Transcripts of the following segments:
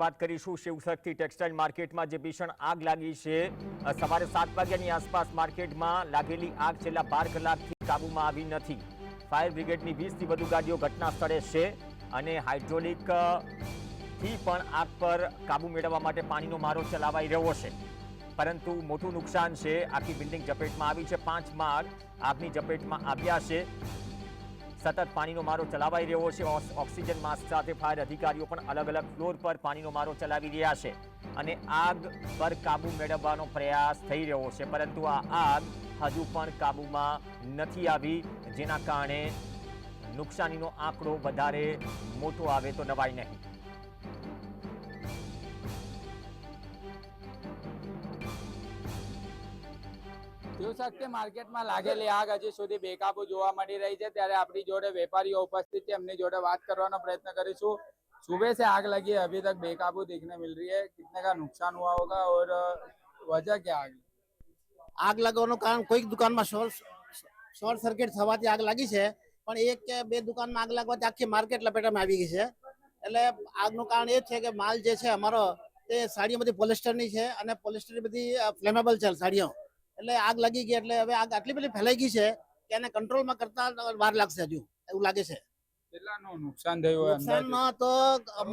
વાત કરીશું શિવશક્તિ ટેક્સટાઇલ માર્કેટમાં, જે ભીષણ આગ લાગી છે. સવારે સાત વાગ્યાની આસપાસ માર્કેટમાં લાગેલી આગ છેલ્લા બાર કલાકથી કાબૂમાં આવી નથી. ફાયર બ્રિગેડની વીસથી વધુ ગાડીઓ ઘટના સ્થળે છે અને હાઇડ્રોલિકથી પણ આગ પર કાબૂ મેળવવા માટે પાણીનો મારો ચલાવાઈ રહ્યો છે. પરંતુ મોટું નુકસાન છે, આખી બિલ્ડિંગ ઝપેટમાં આવી છે. પાંચ માળ આગની ઝપેટમાં આવ્યા છે. સતત પાણીનો મારો ચલાવાઈ રહ્યો છે. ઓક્સ- ઓક્સિજન માસ્ક સાથે ફાયર અધિકારીઓ પણ અલગ અલગ ફ્લોર પર પાણીનો મારો ચલાવી રહ્યા છે અને આગ પર કાબુ મેળવવાનો પ્રયાસ થઈ રહ્યો છે. પરંતુ આ આગ હજુ પણ કાબુમાં નથી આવી, જેના કારણે નુકસાનીનો આંકડો વધારે મોટો આવે તો નવાય નહીં. શિવશક્તિ માર્કેટમાં લાગેલી આગ હજી સુધી બેકાબુ જોવા મળી રહી છે ત્યારે આપણી જોડે વેપારીઓ ઉપસ્થિત છે એમની જોડે વાત કરવાનો પ્રયત્ન કરીશું सुबह से आग लगी है अभी तक बेकाबू दिखने मिल रही है कितने का नुकसान हुआ होगा और वजह क्या आग આગ લાગવાનું કારણ કોઈક દુકાનમાં શોર્ટ શોર્ટ સર્કિટ થવાથી આગ લાગી છે પણ એક કે બે દુકાનમાં આગ લાગવાથી આખી માર્કેટ લપેટામાં આવી ગઈ છે એટલે આગનું કારણ એ છે કે માલ જે છે અમારો તે સાડીઓ બધી પોલિસ્ટરની છે અને પોલિસ્ટરની બધી ફ્લેમેબલ છે સાડીઓ એટલે આગ લાગી ગઈ એટલે હવે આગ આટલી બધી ફેલાઈ ગઈ છે કે એને કંટ્રોલમાં કરતા વાર લાગશે હજુ એવું લાગે છે કેટલાનું નુકસાન થયું હોય અંદાજે? નુકસાન તો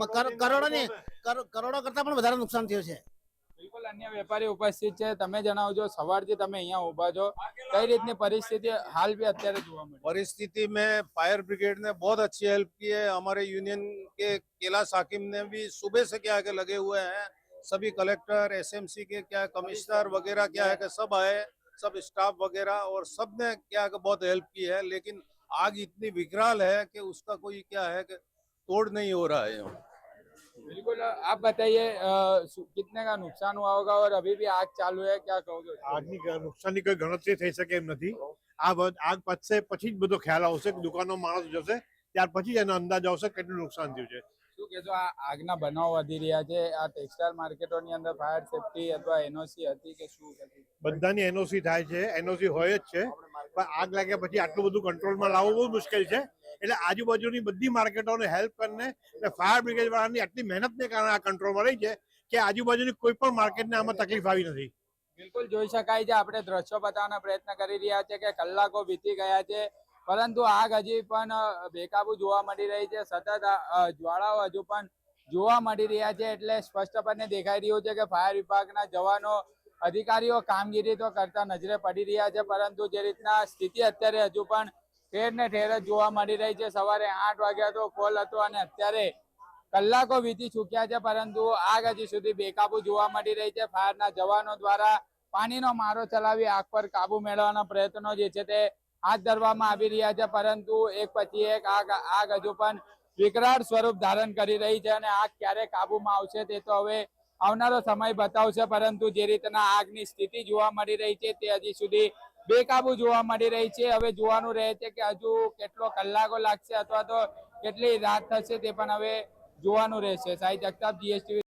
કર- કરોડો ની કર- કરોડો કરતા પણ વધારે નુકસાન થયું છે બિલકુલ અન્ય વેપારી ઉપસ્થિત છે તમે જણાવજો સવારથી તમે અહીંયા ઉભા છો કઈ રીતની પરિસ્થિતિ હાલ બી અત્યારે જોવા મળી परिस्थिति में फायर ब्रिगेड ने बहुत अच्छी हेल्प की है हमारे यूनियन के कैलाश हाकिम ने भी सुबह से क्या है कि लगे हुए हैं सभी कलेक्टर एसएमसी के क्या है, कमिश्नर वगैरह क्या है कि सब आए सब स्टाफ वगैरह और सब ने क्या है कि बहुत हेल्प की है लेकिन आग इतनी विकराल है कि उसका कोई क्या है कि तोड़ नहीं हो रहा है यहाँ। बिल्कुल आप बताइए अ, सु- कितने का नुकसान हुआ होगा और अभी भी आग चालू है क्या कहोगे આગની ગ- નુકસાનની કોઈ ગણતરી થઈ શકે એમ નથી આ બધ- આગ પતશે પછી જ બધો ખ્યાલ આવશે કે દુકાનો માણસ જશે ત્યાર પછી જ એનો અંદાજ આવશે કેટલું નુકસાન થયું છે આ આગના બનાવ વધી રહ્યા છે આ ટેક્સટાઇલ માર્કેટોની અંદર ફાયર સેફટી અથવા એનઓસી હતી કે શું હતી? બધાની એનઓસી થાય છે એનઓસી હોય જ છે પણ આગ લાગ્યા પછી આટલું બધું કંટ્રોલમાં લાવવું બહુ મુશ્કેલ છે. એટલે આજુબાજુની બધી માર્કેટોને હેલ્પ કરીને એટલે ફાયર બ્રિગેડ વાળાની આટલી મહેનતને કારણે આ કંટ્રોલમાં રહી છે કે આજુબાજુની કોઈ પણ માર્કેટને આમાં તકલીફ આવી નથી. બિલકુલ જોઈ શકાય છે આપણે દ્રશ્યો બતાવવાનો પ્રયત્ન કરી રહ્યા છે કે કલાકો વીતી ગયા છે પરંતુ આગ હજી પણ બેકાબુ જોવા મળી રહી છે. સતત જ્વાળાઓ હજુ પણ જોવા મળી રહ્યા છે. એટલે સ્પષ્ટપણે દેખાઈ રહ્યું છે કે ફાયર વિભાગના જવાનો, અધિકારીઓ કામગીરી તો કરતા નજરે પડી રહ્યા છે, પરંતુ જે રીતના સ્થિતિ અત્યારે હજુ પણ ઠેર ને ઠેર જ જોવા મળી રહી છે. સવારે આઠ વાગ્યા તો કોલ હતો અને અત્યારે કલાકો વીતી ચૂક્યા છે, પરંતુ આગ હજી સુધી બેકાબુ જોવા મળી રહી છે. ફાયરના જવાનો દ્વારા પાણીનો મારો ચલાવી આગ પર કાબુ મેળવવાના પ્રયત્નો જે છે તે હાથ ધરવામાં આવી રહ્યા છે, પરંતુ એક પછી એક આગ આગ હજુ પણ વિકરાળ સ્વરૂપ ધારણ કરી રહી છે અને આગ ક્યારે કાબુમાં આવશે તે તો હવે આવનારો સમય બતાવશે, પરંતુ જે રીતના આગની સ્થિતિ જોવા મળી રહી છે તે હજી સુધી બેકાબુ જોવા મળી રહી છે. હવે જોવાનું રહે છે કે હજુ કેટલો કલાકો લાગશે અથવા તો કેટલી રાત થશે તે પણ હવે જોવાનું રહેશે. સાઈ જગતાપ જીએસટીવી